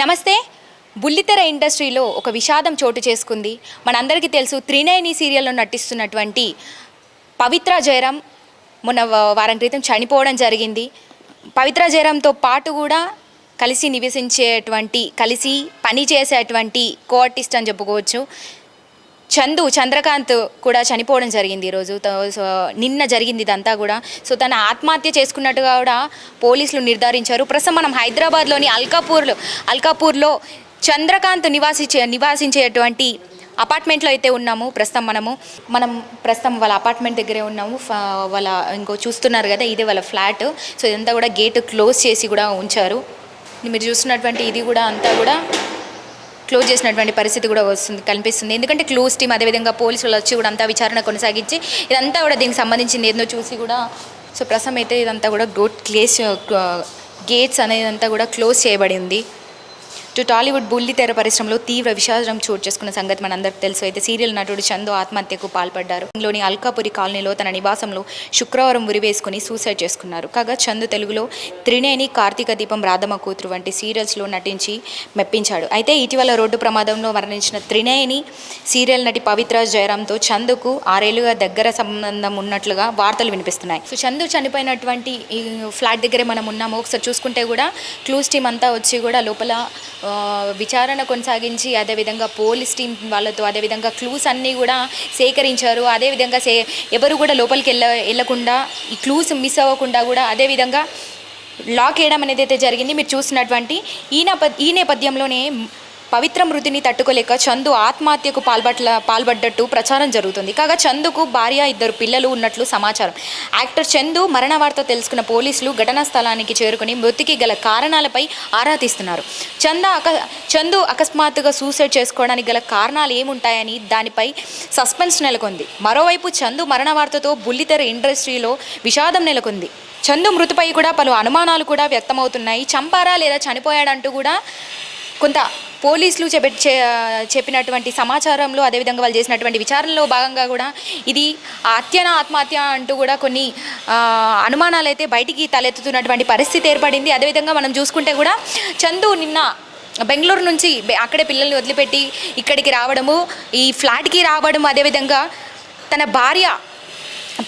నమస్తే. బుల్లితెర ఇండస్ట్రీలో ఒక విషాదం చోటు చేసుకుంది. మనందరికీ తెలుసు త్రినయని సీరియల్లో నటిస్తున్నటువంటి పవిత్ర జయరాం మొన్న వారం క్రితం చనిపోవడం జరిగింది. పవిత్ర జయరాంతో పాటు కూడా కలిసి నివసించేటువంటి కలిసి పని చేసేటువంటి కో ఆర్టిస్ట్ అని చెప్పుకోవచ్చు. చందు చంద్రకాంత్ కూడా చనిపోవడం జరిగింది ఈరోజు త- సో నిన్న జరిగింది ఇదంతా కూడా. సో తన ఆత్మహత్య చేసుకున్నట్టుగా కూడా పోలీసులు నిర్ధారించారు. ప్రస్తుతం మనం హైదరాబాద్లోని అల్కాపూర్లో అల్కాపూర్లో చంద్రకాంత్ నివాసించే నివాసించేటువంటి అపార్ట్మెంట్లో అయితే ఉన్నాము. ప్రస్తుతం మనము మనం ప్రస్తుతం వాళ్ళ అపార్ట్మెంట్ దగ్గరే ఉన్నాము. వాళ్ళ ఇంకో చూస్తున్నారు కదా ఇదే వాళ్ళ ఫ్లాట్. సో ఇదంతా కూడా గేట్ క్లోజ్ చేసి కూడా ఉంచారు. మీరు చూస్తున్నటువంటి ఇది కూడా అంతా కూడా క్లోజ్ చేసినటువంటి పరిస్థితి కూడా వస్తుంది కనిపిస్తుంది. ఎందుకంటే క్లోజ్ టీమ్ అదేవిధంగా పోలీసులు వచ్చి కూడా అంతా విచారణ కొనసాగించి ఇదంతా కూడా దీనికి సంబంధించింది ఏందో చూసి కూడా సో ప్రస్తుతం అయితే ఇదంతా కూడా గోట్ క్లేస్ గేట్స్ అనేది అంతా కూడా క్లోజ్ చేయబడింది. టు టాలీవుడ్ బుల్లి తెర పరిశ్రమలో తీవ్ర విషాదం చోటు చేసుకున్న సంగతి మనందరికీ తెలుసు. అయితే సీరియల్ నటుడు చందు ఆత్మహత్యకు పాల్పడ్డారు. ఇంట్లోని అల్కాపురి కాలనీలో తన నివాసంలో శుక్రవారం ఉరివేసుకుని సూసైడ్ చేసుకున్నారు. కాగా చందు తెలుగులో త్రినేని కార్తీక దీపం రాధమ్మ కూతురు వంటి సీరియల్స్లో నటించి మెప్పించాడు. అయితే ఇటీవల రోడ్డు ప్రమాదంలో మరణించిన త్రినేని సీరియల్ నటి పవిత్ర జయరాంతో చందుకు ఆరేళ్ళుగా దగ్గర సంబంధం ఉన్నట్లుగా వార్తలు వినిపిస్తున్నాయి. సో చందు చనిపోయినటువంటి ఈ ఫ్లాట్ దగ్గరే మనం ఉన్నాము. ఒకసారి చూసుకుంటే కూడా క్లూస్ టీమ్ అంతా వచ్చి కూడా లోపల విచారణ కొనసాగించి అదేవిధంగా పోలీస్ టీం వాళ్ళతో అదేవిధంగా క్లూస్ అన్నీ కూడా సేకరించారు. అదేవిధంగా సే ఎవరు కూడా లోపలికి వెళ్ళ వెళ్ళకుండా ఈ క్లూస్ మిస్ అవ్వకుండా కూడా అదేవిధంగా లాక్ వేయడం అనేది అయితే జరిగింది. మీరు చూసినటువంటి ఈ నేప ఈ నేపథ్యంలోనే పవిత్ర మృతిని తట్టుకోలేక చందు ఆత్మహత్యకు పాల్పట్ల పాల్పడ్డట్టు ప్రచారం జరుగుతుంది. కాగా చందుకు భార్య ఇద్దరు పిల్లలు ఉన్నట్లు సమాచారం. యాక్టర్ చందు మరణ వార్త తెలుసుకున్న పోలీసులు ఘటనా స్థలానికి చేరుకుని మృతికి గల కారణాలపై ఆరా తీస్తున్నారు. చంద అక చందు అకస్మాత్తుగా సూసైడ్ చేసుకోవడానికి గల కారణాలు ఏముంటాయని దానిపై సస్పెన్స్ నెలకొంది. మరోవైపు చందు మరణ వార్తతో బుల్లితెర ఇండస్ట్రీలో విషాదం నెలకొంది. చందు మృతిపై కూడా పలు అనుమానాలు కూడా వ్యక్తమవుతున్నాయి. చంపారా లేదా చనిపోయాడంటూ కూడా కొంత పోలీసులు చెప్పినటువంటి సమాచారంలో అదేవిధంగా వాళ్ళు చేసినటువంటి విచారణలో భాగంగా కూడా ఇది హత్యన ఆత్మహత్య అంటూ కూడా కొన్ని అనుమానాలు అయితే బయటికి తలెత్తుతున్నటువంటి పరిస్థితి ఏర్పడింది. అదేవిధంగా మనం చూసుకుంటే కూడా చందు నిన్న బెంగళూరు నుంచి అక్కడే పిల్లల్ని వదిలిపెట్టి ఇక్కడికి రావడము ఈ ఫ్లాట్కి రావడం అదేవిధంగా తన భార్య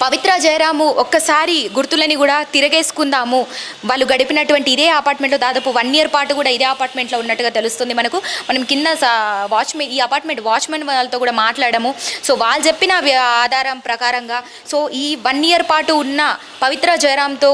పవిత్ర జయరాము ఒక్కసారి గుర్తులని కూడా తిరగేసుకుందాము. వాళ్ళు గడిపినటువంటి ఇదే అపార్ట్మెంట్లో దాదాపు వన్ ఇయర్ పాటు కూడా ఇదే అపార్ట్మెంట్లో ఉన్నట్టుగా తెలుస్తుంది మనకు. మనం కింద వాచ్మెన్ ఈ అపార్ట్మెంట్ వాచ్మెన్ వాళ్ళతో కూడా మాట్లాడము. సో వాళ్ళు చెప్పిన ఆధారం ప్రకారంగా సో ఈ వన్ ఇయర్ పాటు ఉన్న పవిత్ర జయరాంతో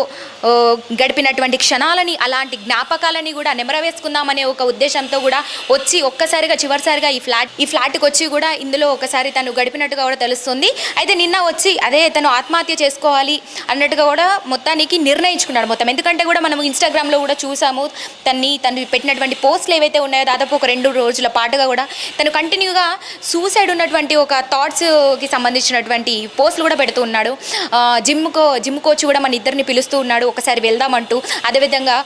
గడిపినటువంటి క్షణాలని అలాంటి జ్ఞాపకాలని కూడా నెమరవేసుకుందామనే ఒక ఉద్దేశంతో కూడా వచ్చి ఒక్కసారిగా చివరిసారిగా ఈ ఫ్లాట్ ఈ ఫ్లాట్కి వచ్చి కూడా ఇందులో ఒకసారి తను గడిపినట్టుగా కూడా తెలుస్తుంది. అయితే నిన్న వచ్చి అదే తను ఆత్మహత్య చేసుకోవాలి అన్నట్టుగా కూడా మొత్తానికి నిర్ణయించుకున్నాడు మొత్తం. ఎందుకంటే కూడా మనం ఇన్స్టాగ్రామ్లో కూడా చూసాము తన్ని తను పెట్టినటువంటి పోస్టులు ఏవైతే ఉన్నాయో దాదాపు ఒక రెండు రోజుల పాటుగా కూడా తను కంటిన్యూగా సూసైడ్ ఉన్నటువంటి ఒక థాట్స్కి సంబంధించినటువంటి పోస్టులు కూడా పెడుతూ ఉన్నాడు. జిమ్ కో జిమ్ కోచ్ కూడా మన ఇద్దరిని పిలుస్తూ ఉన్నాడు ఒకసారి వెళ్దామంటూ. అదేవిధంగా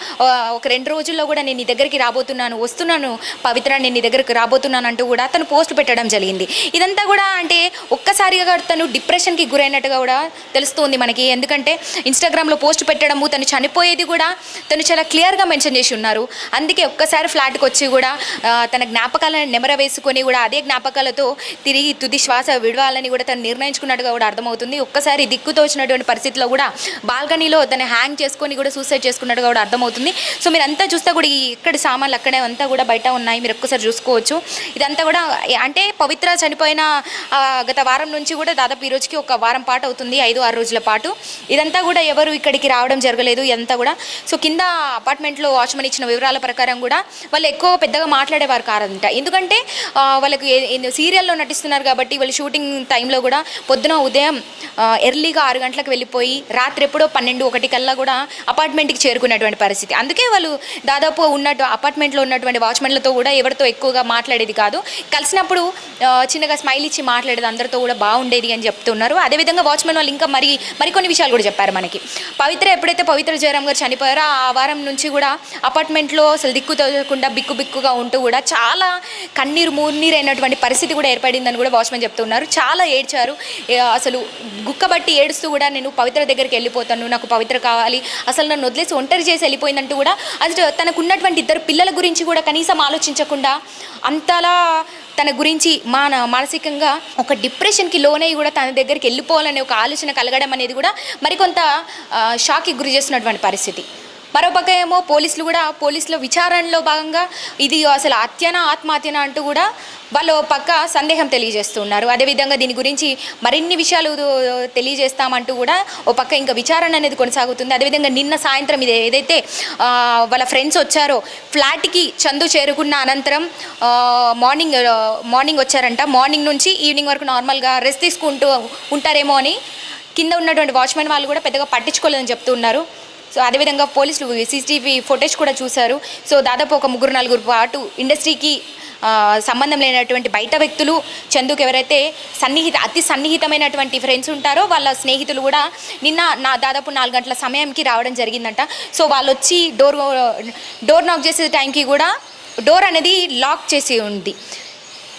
ఒక రెండు రోజుల్లో కూడా నేను నీ దగ్గరికి రాబోతున్నాను వస్తున్నాను పవిత్ర నేను నీ దగ్గరికి రాబోతున్నాను అంటూ కూడా తను పోస్ట్ పెట్టడం జరిగింది. ఇదంతా కూడా అంటే ఒక్కసారిగా తను డిప్రెషన్కి గురైనట్టుగా కూడా తెలుస్తుంది మనకి. ఎందుకంటే ఇన్స్టాగ్రామ్లో పోస్ట్ పెట్టడము తను చనిపోయేది కూడా తను చాలా క్లియర్గా మెన్షన్ చేసి ఉన్నారు. అందుకే ఒక్కసారి ఫ్లాట్కి వచ్చి కూడా తన జ్ఞాపకాలను నెమర వేసుకొని కూడా అదే జ్ఞాపకాలతో తిరిగి తుది శ్వాస విడవాలని కూడా తను నిర్ణయించుకున్నట్టుగా కూడా అర్థమవుతుంది. ఒక్కసారి దిక్కుతోచినటువంటి పరిస్థితిలో కూడా బాల్కనీలో తను హ్యాంగ్ చేసుకొని కూడా సూసైడ్ చేసుకున్నట్టుగా కూడా అర్థమవుతుంది. సో మీరు అంతా చూస్తే కూడా ఈ ఎక్కడి సామాన్లు అక్కడే అంతా కూడా బయట ఉన్నాయి. మీరు ఒక్కసారి చూసుకోవచ్చు. ఇదంతా కూడా అంటే పవిత్ర చనిపోయిన గత వారం నుంచి కూడా దాదాపు ఈ రోజుకి ఒక వారం పాటు అవుతుంది ఐదు ఆరు రోజుల పాటు. ఇదంతా కూడా ఎవరు ఇక్కడికి రావడం జరగలేదు ఇదంతా కూడా. సో కింద అపార్ట్మెంట్లో వాచ్మెన్ ఇచ్చిన వివరాల ప్రకారం కూడా వాళ్ళు ఎక్కువ పెద్దగా మాట్లాడేవారు కారంట ఎందుకంటే వాళ్ళకి సీరియల్లో నటిస్తున్నారు కాబట్టి వాళ్ళు షూటింగ్ టైంలో కూడా పొద్దున ఉదయం ఎర్లీగా ఆరు గంటలకు వెళ్ళిపోయి రాత్రి ఎప్పుడో పన్నెండు ఒకటి కల్లా కూడా అపార్ట్మెంట్కి చేరుకునేటువంటి పరిస్థితి. అందుకే వాళ్ళు దాదాపు ఉన్నట్టు అపార్ట్మెంట్లో ఉన్నటువంటి వాచ్మెన్లతో కూడా ఎవరితో ఎక్కువగా మాట్లాడేది కాదు. కలిసినప్పుడు చిన్నగా స్మైల్ ఇచ్చి మాట్లాడేది అందరితో కూడా బాగుండేది అని చెప్తున్నారు. అదేవిధంగా వాచ్ వాచ్మెన్ వాళ్ళు ఇంకా మరి మరికొన్ని విషయాలు కూడా చెప్పారు మనకి. పవిత్ర ఎప్పుడైతే పవిత్ర జయరామ్ గారు చనిపోయారో ఆ వారం నుంచి కూడా అపార్ట్మెంట్లో అసలు దిక్కు తోచకుండా బిక్కు బిక్కుగా ఉంటూ కూడా చాలా కన్నీరు మూన్నీరు అయినటువంటి పరిస్థితి కూడా ఏర్పడిందని కూడా వాచ్మెన్ చెప్తున్నారు. చాలా ఏడ్చారు. అసలు గుక్కబట్టి ఏడుస్తూ కూడా నేను పవిత్ర దగ్గరికి వెళ్ళిపోతాను నాకు పవిత్ర కావాలి అసలు నన్ను వదిలేసి ఒంటరి చేసి వెళ్ళిపోయిందంటూ కూడా అది తనకున్నటువంటి ఇద్దరు పిల్లల గురించి కూడా కనీసం ఆలోచించకుండా అంతలా తన గురించి మాన మానసికంగా ఒక డిప్రెషన్కి లోనై కూడా తన దగ్గరికి వెళ్ళిపోవాలనే ఒక ఆలోచన కలగడం అనేది కూడా మరికొంత షాక్కి గురి చేస్తున్నటువంటి పరిస్థితి. మరోపక్క ఏమో పోలీసులు కూడా పోలీసుల విచారణలో భాగంగా ఇది అసలు హత్యన ఆత్మహత్యన అంటూ కూడా వాళ్ళు పక్క సందేహం తెలియజేస్తున్నారు. అదేవిధంగా దీని గురించి మరిన్ని విషయాలు తెలియజేస్తామంటూ కూడా ఓ పక్క ఇంకా విచారణ అనేది కొనసాగుతుంది. అదేవిధంగా నిన్న సాయంత్రం ఇది ఏదైతే వాళ్ళ ఫ్రెండ్స్ వచ్చారో ఫ్లాట్కి చందు చేరుకున్న అనంతరం మార్నింగ్ మార్నింగ్ వచ్చారంట. మార్నింగ్ నుంచి ఈవినింగ్ వరకు నార్మల్గా రెస్ట్ తీసుకుంటూ ఉంటారేమో అని కింద ఉన్నటువంటి వాచ్మెన్ వాళ్ళు కూడా పెద్దగా పట్టించుకోలేదని చెప్తున్నారు సో అదేవిధంగా పోలీసులు సీసీటీవీ ఫుటేజ్ కూడా చూశారు. సో దాదాపు ఒక ముగ్గురు నలుగురు పాటు ఇండస్ట్రీకి సంబంధం లేనటువంటి బయట వ్యక్తులు చందుకు ఎవరైతే సన్నిహిత అతి సన్నిహితమైనటువంటి ఫ్రెండ్స్ ఉంటారో వాళ్ళ స్నేహితులు కూడా నిన్న నా దాదాపు నాలుగు గంటల సమయంకి రావడం జరిగిందంట. సో వాళ్ళు వచ్చి డోర్ డోర్ నాక్ చేసే టైంకి కూడా డోర్ అనేది లాక్ చేసి ఉంది.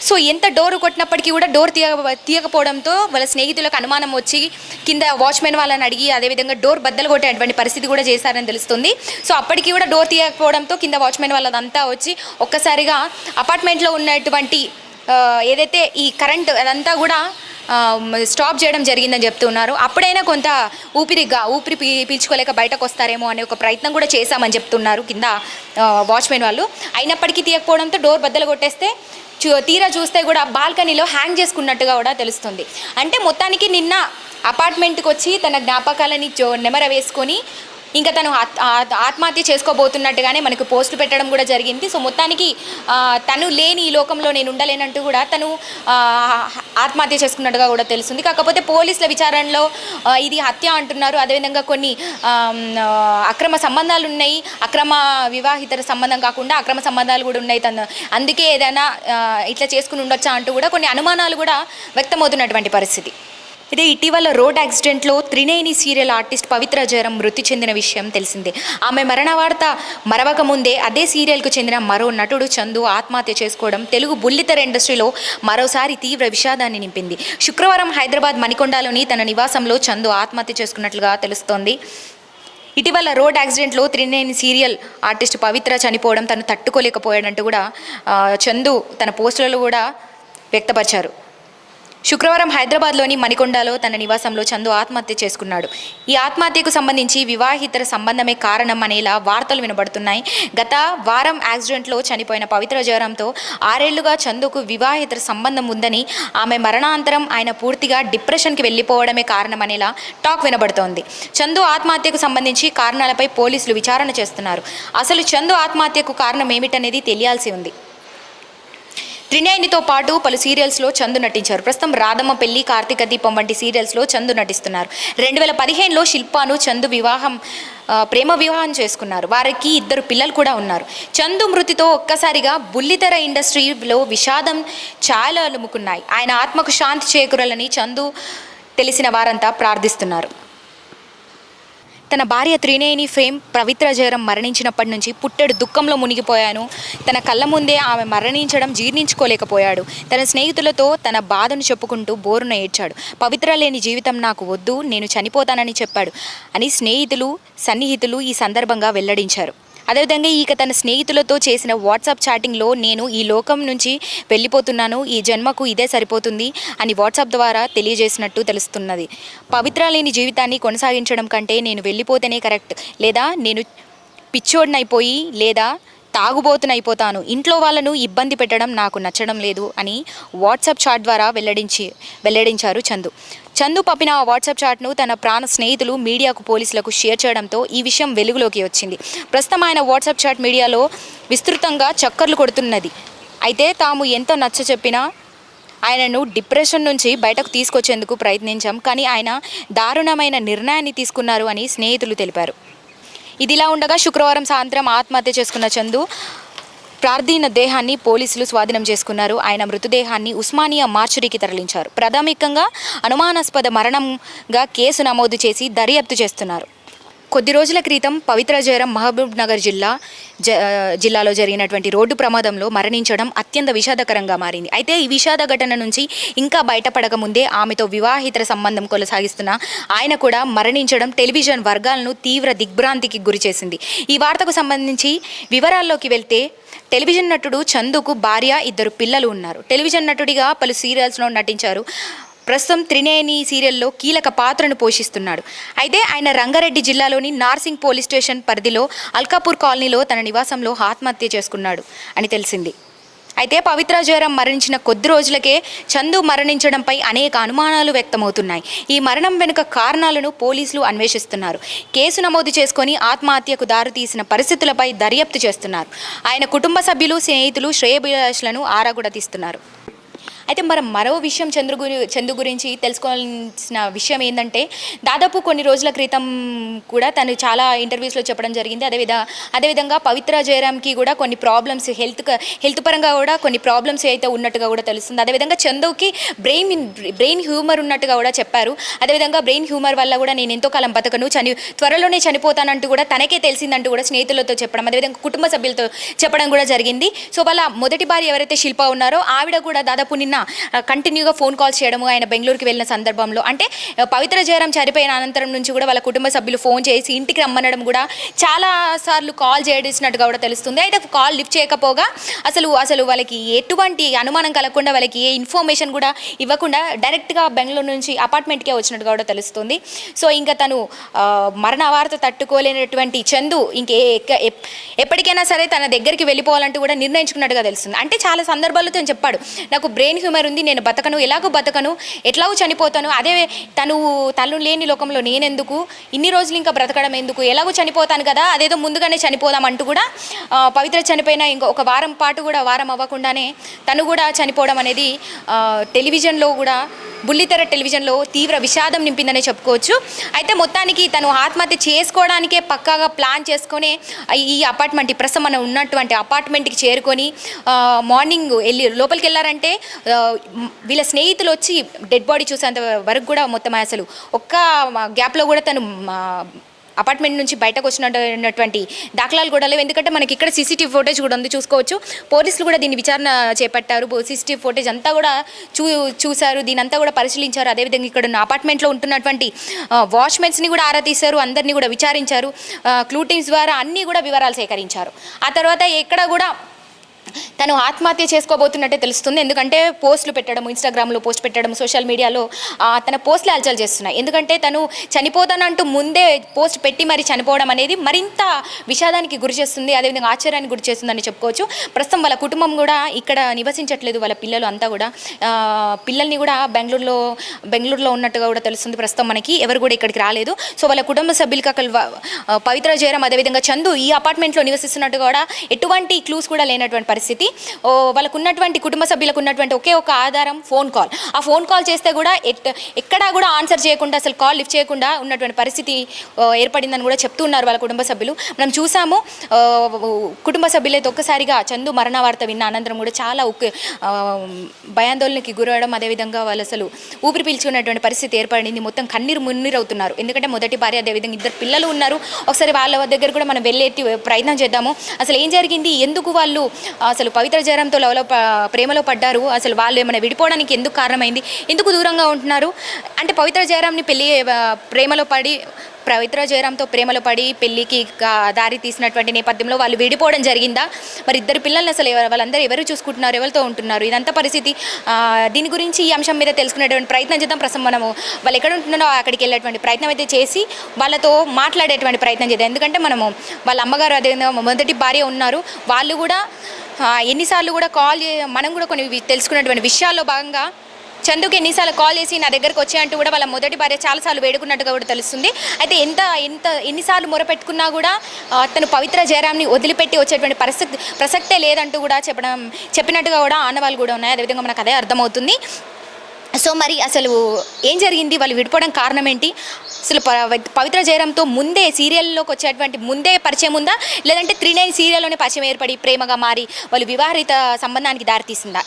సో ఎంత డోర్ కొట్టినప్పటికీ కూడా డోర్ తీయ తీయకపోవడంతో వాళ్ళ స్నేహితులకు అనుమానం వచ్చి కింద వాచ్మెన్ వాళ్ళని అడిగి అదేవిధంగా డోర్ బద్దలు కొట్టేటువంటి పరిస్థితి కూడా చేశారని తెలుస్తుంది. సో అప్పటికి కూడా డోర్ తీయకపోవడంతో కింద వాచ్మెన్ వాళ్ళదంతా వచ్చి ఒక్కసారిగా అపార్ట్మెంట్లో ఉన్నటువంటి ఏదైతే ఈ కరెంట్ అదంతా కూడా స్టాప్ చేయడం జరిగిందని చెప్తున్నారు. అప్పుడైనా కొంత ఊపిరిగా ఊపిరి పీ పీల్చుకోలేక బయటకు వస్తారేమో అనే ఒక ప్రయత్నం కూడా చేశామని చెప్తున్నారు కింద వాచ్మెన్ వాళ్ళు. అయినప్పటికీ తీయకపోవడంతో డోర్ బద్దలు కొట్టేస్తే తీరా చూస్తే కూడా బాల్కనీలో హ్యాంగ్ చేసుకున్నట్టుగా కూడా తెలుస్తుంది. అంటే మొత్తానికి నిన్న అపార్ట్మెంట్కి వచ్చి తన జ్ఞాపకాలని జో నెమర వేసుకొని ఇంకా తను ఆత్మహత్య చేసుకోబోతున్నట్టుగానే మనకు పోస్టు పెట్టడం కూడా జరిగింది. సో మొత్తానికి తను లేని ఈ లోకంలో నేను ఉండలేనంటూ కూడా తను ఆత్మహత్య చేసుకున్నట్టుగా కూడా తెలుస్తుంది. కాకపోతే పోలీసుల విచారణలో ఇది హత్య అంటున్నారు. అదేవిధంగా కొన్ని అక్రమ సంబంధాలు ఉన్నాయి. అక్రమ వివాహితర సంబంధం కాకుండా అక్రమ సంబంధాలు కూడా ఉన్నాయి తను. అందుకే ఏదైనా ఇట్లా చేసుకుని ఉండొచ్చా అంటూ కూడా కొన్ని అనుమానాలు కూడా వ్యక్తమవుతున్నటువంటి పరిస్థితి. ఇదే ఇటీవల రోడ్ యాక్సిడెంట్లో త్రినేని సీరియల్ ఆర్టిస్ట్ పవిత్ర జయరం మృతి చెందిన విషయం తెలిసిందే. ఆమె మరణ వార్త మరవక ముందే అదే సీరియల్కు చెందిన మరో నటుడు చందు ఆత్మహత్య చేసుకోవడం తెలుగు బుల్లితెర ఇండస్ట్రీలో మరోసారి తీవ్ర విషాదాన్ని నింపింది. శుక్రవారం హైదరాబాద్ మణికొండలోని తన నివాసంలో చందు ఆత్మహత్య చేసుకున్నట్లుగా తెలుస్తోంది. ఇటీవల రోడ్ యాక్సిడెంట్లో త్రినేని సీరియల్ ఆర్టిస్ట్ పవిత్ర చనిపోవడం తను తట్టుకోలేకపోయాడంటూ కూడా చందు తన పోస్టులలో కూడా వ్యక్తపరిచారు. శుక్రవారం హైదరాబాద్లోని మణికొండలో తన నివాసంలో చందు ఆత్మహత్య చేసుకున్నాడు. ఈ ఆత్మహత్యకు సంబంధించి వివాహితర సంబంధమే కారణం అనేలా వార్తలు వినబడుతున్నాయి. గత వారం యాక్సిడెంట్లో చనిపోయిన పవిత్ర జ్వరంతో ఆరేళ్ళుగా చందుకు వివాహితర సంబంధం ఉందని ఆమె మరణాంతరం ఆయన పూర్తిగా డిప్రెషన్కి వెళ్ళిపోవడమే కారణమనేలా టాక్ వినబడుతోంది. చందు ఆత్మహత్యకు సంబంధించి కారణాలపై పోలీసులు విచారణ చేస్తున్నారు. అసలు చందు ఆత్మహత్యకు కారణం ఏమిటనేది తెలియాల్సి ఉంది. త్రినేనితో పాటు పలు సీరియల్స్లో చందు నటించారు. ప్రస్తుతం రాధమ్మ పెళ్ళి కార్తీక దీపం వంటి సీరియల్స్లో చందు నటిస్తున్నారు. రెండు వేల పదిహేనులో శిల్పాను చందు వివాహం ప్రేమ వివాహం చేసుకున్నారు. వారికి ఇద్దరు పిల్లలు కూడా ఉన్నారు. చందు మృతితో ఒక్కసారిగా బుల్లితెర ఇండస్ట్రీలో విషాదం చాలా అలుముకున్నాయి. ఆయన ఆత్మకు శాంతి చేకూరాలని చందు తెలిసిన వారంతా ప్రార్థిస్తున్నారు. తన భార్య త్రినేని ఫేమ్ పవిత్ర జయరం మరణించినప్పటి నుంచి పుట్టెడు దుఃఖంలో మునిగిపోయాను. తన కళ్ళ ముందే ఆమె మరణించడం జీర్ణించుకోలేకపోయాడు. తన స్నేహితులతో తన బాధను చెప్పుకుంటూ బోరున ఏడ్చాడు. పవిత్ర లేని జీవితం నాకు వద్దు నేను చనిపోతానని చెప్పాడు. అని స్నేహితులు సన్నిహితులు ఈ సందర్భంగా వెల్లడించారు. అదేవిధంగా ఇక తన స్నేహితులతో చేసిన వాట్సాప్ చాటింగ్లో నేను ఈ లోకం నుంచి వెళ్ళిపోతున్నాను ఈ జన్మకు ఇదే సరిపోతుంది అని వాట్సాప్ ద్వారా తెలియజేసినట్టు తెలుస్తున్నది. పవిత్ర లేని జీవితాన్ని కొనసాగించడం కంటే నేను వెళ్ళిపోతేనే కరెక్ట్. లేదా నేను పిచ్చోడినైపోయి లేదా తాగుబోతునైపోతాను. ఇంట్లో వాళ్ళను ఇబ్బంది పెట్టడం నాకు నచ్చడం లేదు అని వాట్సాప్ చాట్ ద్వారా వెల్లడించి వెల్లడించారు చందు. చందు పంపిన ఆ వాట్సాప్ చాట్ను తన ప్రాణ స్నేహితులు మీడియాకు పోలీసులకు షేర్ చేయడంతో ఈ విషయం వెలుగులోకి వచ్చింది. ప్రస్తుతం ఆయన వాట్సాప్ చాట్ మీడియాలో విస్తృతంగా చక్కర్లు కొడుతున్నది. అయితే తాము ఎంత నచ్చ చెప్పినా ఆయనను డిప్రెషన్ నుంచి బయటకు తీసుకొచ్చేందుకు ప్రయత్నించాం కానీ ఆయన దారుణమైన నిర్ణయాన్ని తీసుకున్నారు అని స్నేహితులు తెలిపారు. ఇదిలా ఉండగా శుక్రవారం సాయంత్రం ఆత్మహత్య చేసుకున్న చందు ప్రార్థీన దేహాన్ని పోలీసులు స్వాధీనం చేసుకున్నారు. ఆయన మృతదేహాన్ని ఉస్మానియా మార్చురీకి తరలించారు. ప్రాథమికంగా అనుమానాస్పద మరణంగా కేసు నమోదు చేసి దర్యాప్తు చేస్తున్నారు. కొద్ది రోజుల క్రితం పవిత్ర జయరాం మహబూబ్ నగర్ జిల్లా జ జిల్లాలో జరిగినటువంటి రోడ్డు ప్రమాదంలో మరణించడం అత్యంత విషాదకరంగా మారింది. అయితే ఈ విషాద ఘటన నుంచి ఇంకా బయటపడకముందే ఆమెతో వివాహితర సంబంధం కొనసాగిస్తున్న ఆయన కూడా మరణించడం టెలివిజన్ వర్గాలను తీవ్ర దిగ్భ్రాంతికి గురిచేసింది ఈ వార్తకు సంబంధించి వివరాల్లోకి వెళ్తే టెలివిజన్ నటుడు చందుకు భార్య ఇద్దరు పిల్లలు ఉన్నారు. టెలివిజన్ నటుడిగా పలు సీరియల్స్లో నటించారు. ప్రస్తుతం త్రినేని సీరియల్లో కీలక పాత్రను పోషిస్తున్నాడు. అయితే ఆయన రంగారెడ్డి జిల్లాలోని నార్సింగ్ పోలీస్ స్టేషన్ పరిధిలో అల్కాపూర్ కాలనీలో తన నివాసంలో ఆత్మహత్య చేసుకున్నాడు అని తెలిసింది. అయితే పవిత్ర జయరాం మరణించిన కొద్ది రోజులకే చందు మరణించడంపై అనేక అనుమానాలు వ్యక్తమవుతున్నాయి. ఈ మరణం వెనుక కారణాలను పోలీసులు అన్వేషిస్తున్నారు. కేసు నమోదు చేసుకొని ఆత్మహత్యకు దారితీసిన పరిస్థితులపై దర్యాప్తు చేస్తున్నారు. ఆయన కుటుంబ సభ్యులు స్నేహితులు శ్రేయభిలాషులను ఆరాగుడ తీస్తున్నారు అయితే మరి మరో విషయం చంద్రు గురి చందు గురించి తెలుసుకోవాల్సిన విషయం ఏంటంటే దాదాపు కొన్ని రోజుల క్రితం కూడా తను చాలా ఇంటర్వ్యూస్లో చెప్పడం జరిగింది. అదేవిధ అదేవిధంగా పవిత్ర జయరామ్కి కూడా కొన్ని ప్రాబ్లమ్స్ హెల్త్ హెల్త్ పరంగా కూడా కొన్ని ప్రాబ్లమ్స్ అయితే ఉన్నట్టుగా కూడా తెలుస్తుంది. అదేవిధంగా చందుకి బ్రెయిన్ బ్రెయిన్ హ్యూమర్ ఉన్నట్టుగా కూడా చెప్పారు. అదేవిధంగా బ్రెయిన్ హ్యూమర్ వల్ల కూడా నేను ఎంతో కాలం బతకను చని త్వరలోనే చనిపోతానంటూ కూడా తనకే తెలిసిందంటూ కూడా స్నేహితులతో చెప్పడం అదేవిధంగా కుటుంబ సభ్యులతో చెప్పడం కూడా జరిగింది. సో వాళ్ళ మొదటి భార్య ఎవరైతే శిల్ప ఉన్నారో ఆవిడ కూడా దాదాపు నిన్న నిన్న కంటిన్యూగా ఫోన్ కాల్స్ చేయడము ఆయన బెంగళూరుకి వెళ్ళిన సందర్భంలో. అంటే పవిత్ర జయరాం చనిపోయిన అనంతరం నుంచి కూడా వాళ్ళ కుటుంబ సభ్యులు ఫోన్ చేసి ఇంటికి రమ్మనడం కూడా చాలా సార్లు కాల్ చేసినట్టుగా కూడా తెలుస్తుంది. అయితే కాల్ లిఫ్ట్ చేయకపోగా అసలు అసలు వాళ్ళకి ఎటువంటి అనుమానం కలగకుండా వాళ్ళకి ఏ ఇన్ఫర్మేషన్ కూడా ఇవ్వకుండా డైరెక్ట్గా బెంగళూరు నుంచి అపార్ట్మెంట్కే వచ్చినట్టుగా కూడా తెలుస్తుంది. సో ఇంకా తను మరణ వార్త తట్టుకోలేనటువంటి చందు ఇంకే ఎప్పటికైనా సరే తన దగ్గరికి వెళ్ళిపోవాలంటూ కూడా నిర్ణయించుకున్నట్టుగా తెలుస్తుంది. అంటే చాలా సందర్భాల్లో తను చెప్పాడు. నాకు బ్రెయిన్ హ్యూమర్ ఉంది నేను బతకను ఎలాగో బతకను ఎట్లాగో చనిపోతాను అదే తను తను లేని లోకంలో నేనెందుకు ఇన్ని రోజులు ఇంకా బ్రతకడం ఎందుకు ఎలాగో చనిపోతాను కదా అదేదో ముందుగానే చనిపోదాం అంటూ కూడా పవిత్ర చనిపోయిన ఇంకో ఒక వారం పాటు కూడా వారం అవ్వకుండానే తను కూడా చనిపోవడం అనేది టెలివిజన్లో కూడా బుల్లితెర టెలివిజన్లో తీవ్ర విషాదం నింపిందనే చెప్పుకోవచ్చు. అయితే మొత్తానికి తను ఆత్మహత్య చేసుకోవడానికే పక్కాగా ప్లాన్ చేసుకొని ఈ అపార్ట్మెంట్ ప్రస్తుతం మనం ఉన్నటువంటి అపార్ట్మెంట్కి చేరుకొని మార్నింగ్ వెళ్ళి లోపలికి వెళ్ళారంటే వీళ్ళ స్నేహితులు వచ్చి డెడ్ బాడీ చూసేంత వరకు కూడా మొత్తం అసలు ఒక్క గ్యాప్లో కూడా తను అపార్ట్మెంట్ నుంచి బయటకు వచ్చినటువంటి దాఖలాలు కూడా లేవు. ఎందుకంటే మనకి ఇక్కడ సీసీటీవీ ఫోటేజ్ కూడా ఉంది చూసుకోవచ్చు. పోలీసులు కూడా దీన్ని విచారణ చేపట్టారు. సీసీటీవీ ఫోటేజ్ అంతా కూడా చూ చూశారు. దీని అంతా కూడా పరిశీలించారు. అదేవిధంగా ఇక్కడ ఉన్న అపార్ట్మెంట్లో ఉంటున్నటువంటి వాచ్మెన్స్ని కూడా ఆరా తీశారు. అందరినీ కూడా విచారించారు. క్లూ టీమ్స్ ద్వారా అన్నీ కూడా వివరాలు సేకరించారు. ఆ తర్వాత ఎక్కడ కూడా తను ఆత్మహత్య చేసుకోబోతున్నట్టే తెలుస్తుంది. ఎందుకంటే పోస్టులు పెట్టడం ఇన్స్టాగ్రామ్లో పోస్ట్ పెట్టడం సోషల్ మీడియాలో తన పోస్టులు అలచల్ చేస్తున్నాయి. ఎందుకంటే తను చనిపోతానంటూ ముందే పోస్ట్ పెట్టి మరి చనిపోవడం అనేది మరింత విషాదానికి గురి చేస్తుంది అదేవిధంగా ఆశ్చర్యానికి గురి చేస్తుందని చెప్పుకోవచ్చు. ప్రస్తుతం వాళ్ళ కుటుంబం కూడా ఇక్కడ నివసించట్లేదు వాళ్ళ పిల్లలు అంతా కూడా. పిల్లల్ని కూడా బెంగళూరులో బెంగళూరులో ఉన్నట్టుగా కూడా తెలుస్తుంది ప్రస్తుతం మనకి. ఎవరు కూడా ఇక్కడికి రాలేదు. సో వాళ్ళ కుటుంబ సభ్యులకి అక్కడ పవిత్ర జయరాం అదేవిధంగా చందు ఈ అపార్ట్మెంట్లో నివసిస్తున్నట్టు కూడా ఎటువంటి క్లూస్ కూడా లేనటువంటి పరిస్థితి. ఓ, వాళ్ళకు ఉన్నటువంటి కుటుంబ సభ్యులకు ఉన్నటువంటి ఒకే ఒక ఆధారం ఫోన్ కాల్. ఆ ఫోన్ కాల్ చేస్తే కూడా ఎట్ ఎక్కడా కూడా ఆన్సర్ చేయకుండా అసలు కాల్ లిఫ్ట్ చేయకుండా ఉన్నటువంటి పరిస్థితి ఏర్పడిందని కూడా చెప్తున్నారు వాళ్ళ కుటుంబ సభ్యులు. మనం చూసాము కుటుంబ సభ్యులైతే ఒక్కసారిగా చందు మరణ వార్త విన్న అనంతరం కూడా చాలా ఉక్కు భయాందోళనకి గురవడం అదేవిధంగా వాళ్ళు అసలు ఊపిరి పీల్చుకున్నటువంటి పరిస్థితి ఏర్పడింది. మొత్తం కన్నీరు మున్నీరు అవుతున్నారు ఎందుకంటే మొదటి భార్య అదేవిధంగా ఇద్దరు పిల్లలు ఉన్నారు. ఒకసారి వాళ్ళ దగ్గర కూడా మనం వెళ్ళేటి ప్రయత్నం చేద్దాము. అసలు ఏం జరిగింది? ఎందుకు వాళ్ళు అసలు పవిత్ర జయరాంతో లవలో ప్రేమలో పడ్డారు. అసలు వాళ్ళు ఏమైనా విడిపోవడానికి ఎందుకు కారణమైంది? ఎందుకు దూరంగా ఉంటున్నారు? అంటే పవిత్ర జయరాంని పెళ్ళి ప్రేమలో పడి పవిత్ర జయరామ్తో ప్రేమలో పడి పెళ్ళికి దారి తీసినటువంటి నేపథ్యంలో వాళ్ళు విడిపోవడం జరిగిందా? మరి ఇద్దరు పిల్లల్ని అసలు వాళ్ళందరూ ఎవరు చూసుకుంటున్నారు ఎవరితో ఉంటున్నారు? ఇదంతా పరిస్థితి దీని గురించి ఈ అంశం మీద తెలుసుకునేటువంటి ప్రయత్నం చేద్దాం. ప్రస్తుతం మనము వాళ్ళు ఎక్కడ ఉంటున్నారో అక్కడికి వెళ్ళేటువంటి ప్రయత్నం అయితే చేసి వాళ్ళతో మాట్లాడేటువంటి ప్రయత్నం చేద్దాం. ఎందుకంటే మనము వాళ్ళ అమ్మగారు అదేవిధంగా మొదటి భార్య ఉన్నారు. వాళ్ళు కూడా ఎన్నిసార్లు కూడా కాల్ చే- మనం కూడా కొన్ని తెలుసుకున్నటువంటి విషయాల్లో భాగంగా చందుకి ఎన్నిసార్లు కాల్ చేసి నా దగ్గరకు వచ్చాయంటూ కూడా వాళ్ళ మొదటి భార్య చాలాసార్లు వేడుకున్నట్టుగా కూడా తెలుస్తుంది. అయితే ఎంత ఎంత ఎన్నిసార్లు మొరపెట్టుకున్నా కూడా అతను తను పవిత్ర జయరామ్ని వదిలిపెట్టి వచ్చేటువంటి పరిస్థితి ప్రసక్తే లేదంటూ కూడా చెప్పడం చెప్పినట్టుగా కూడా ఆనవాళ్ళు కూడా ఉన్నాయి. అదేవిధంగా మనకు అదే అర్థమవుతుంది. సో మరి అసలు ఏం జరిగింది? వాళ్ళు విడిపోవడం కారణం ఏంటి? అసలు పవిత్ర జయరామ్తో ముందే సీరియల్లోకి వచ్చేటువంటి ముందే పరిచయం ఉందా? లేదంటే త్రీ నైన్ సీరియల్లోనే పరిచయం ఏర్పడి ప్రేమగా మారి వాళ్ళు వివాహిత సంబంధానికి దారితీసిందా?